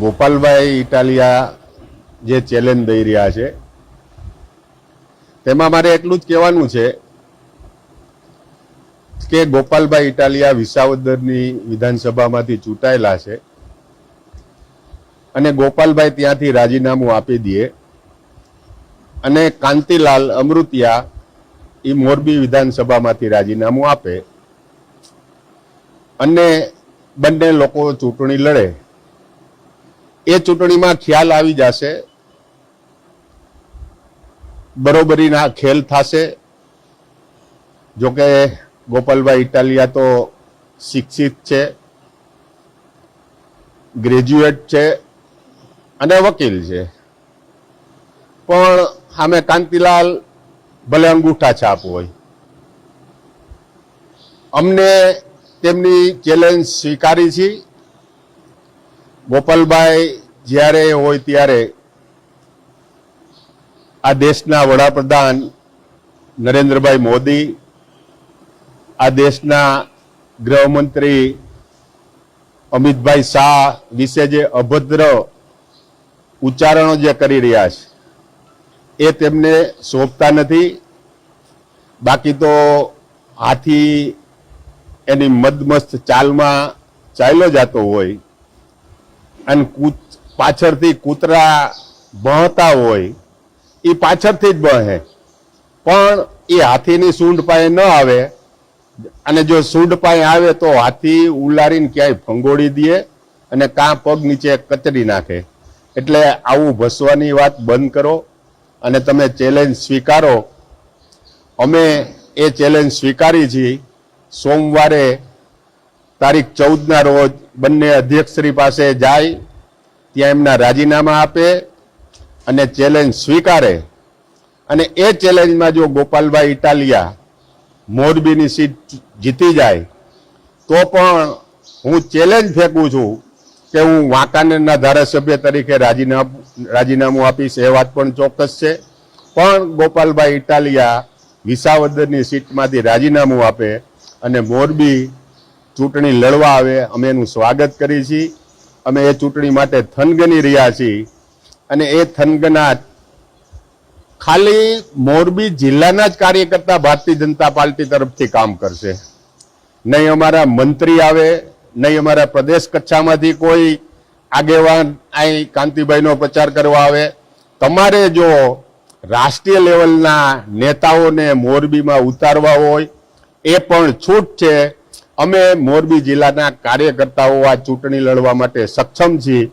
ગોપાલભાઈ ઇટાલિયા જે ચેલેન્જ દઈ રહ્યા છે, તેમાં મારે એટલું જ કહેવાનું છે કે ગોપાલભાઈ ઇટાલિયા વિસાવદરની વિધાનસભામાંથી ચૂંટાયેલા છે અને ગોપાલભાઈ ત્યાંથી રાજીનામું આપી દે અને કાંતિલાલ અમૃતિયા એ મોરબી વિધાનસભામાંથી રાજીનામું આપે અને બંને લોકો ચૂંટણી લડે. એ ચૂંટણીમાં ખ્યાલ આવી જશે. બરોબરીના ખેલ થશે. જોકે ગોપાલભાઈ ઇટાલિયા તો શિક્ષિત છે, ગ્રેજ્યુએટ છે અને વકીલ છે. પણ સામે કાંતિલાલ ભલે અંગૂઠા છાપ હોય. અમને તેમની ચેલેન્જ સ્વીકારી છે. ગોપાલભાઈ જ્યારે હોય ત્યારે આ દેશના વડાપ્રધાન નરેન્દ્રભાઈ મોદી, આ દેશના ગૃહમંત્રી અમિતભાઈ શાહ વિશે જે અભદ્ર ઉચ્ચારણો જે કરી રહ્યા છે, એ તેમને શોભતા નથી. બાકી તો હાથી એની મદમસ્ત ચાલમાં ચાલ્યો જતો હોય અને કૂત, પાછળથી કૂતરા બહતા હોય, એ પાછળથી જ બહે. પણ એ હાથીની સૂંઢ પાસે ન આવે, અને જો સૂંઢ પાસે આવે તો હાથી ઉલારીને ક્યાંય ફંગોળી દે અને કાં પગ નીચે કચડી નાખે. એટલે આવું ભસવાની વાત બંધ કરો અને તમે ચેલેન્જ સ્વીકારો. અમે એ ચેલેન્જ સ્વીકારી છીએ સોમવારે તારીખ ચૌદના રોજ બંને અધ્યક્ષશ્રી પાસે જાય, ત્યાં એમના રાજીનામા આપે અને ચેલેન્જ સ્વીકારે. અને એ ચેલેન્જમાં જો ગોપાલભાઈ ઇટાલિયા મોરબીની સીટ જીતી જાય, તો પણ હું ચેલેન્જ ફેંકું છું કે હું વાંકાનેરના ધારાસભ્ય તરીકે રાજીનામું રાજીનામું આપીશ, એ વાત પણ ચોક્કસ છે. પણ ગોપાલભાઈ ઇટાલિયા વિસાવદરની સીટમાંથી રાજીનામું આપે અને મોરબી ચૂંટણી લડવા આવે, અમે એનું સ્વાગત કરીએ છીએ. અમે એ ચૂંટણી માટે થનગની રહ્યા છીએ. અને એ થનગના ખાલી મોરબી જિલ્લાના જ કાર્યકર્તા ભારતીય જનતા પાર્ટી તરફથી કામ કરશે. નહીં અમારા મંત્રી આવે, નહીં અમારા પ્રદેશ કચ્છામાંથી કોઈ આગેવાન અહીં કાંતિભાઈનો પ્રચાર કરવા આવે. તમારે જો રાષ્ટ્રીય લેવલના નેતાઓને મોરબીમાં ઉતારવા હોય, એ પણ છૂટ છે. અમે મોરબી જિલ્લાના કાર્યકર્તાઓ આ ચૂંટણી લડવા માટે સક્ષમ છીએ.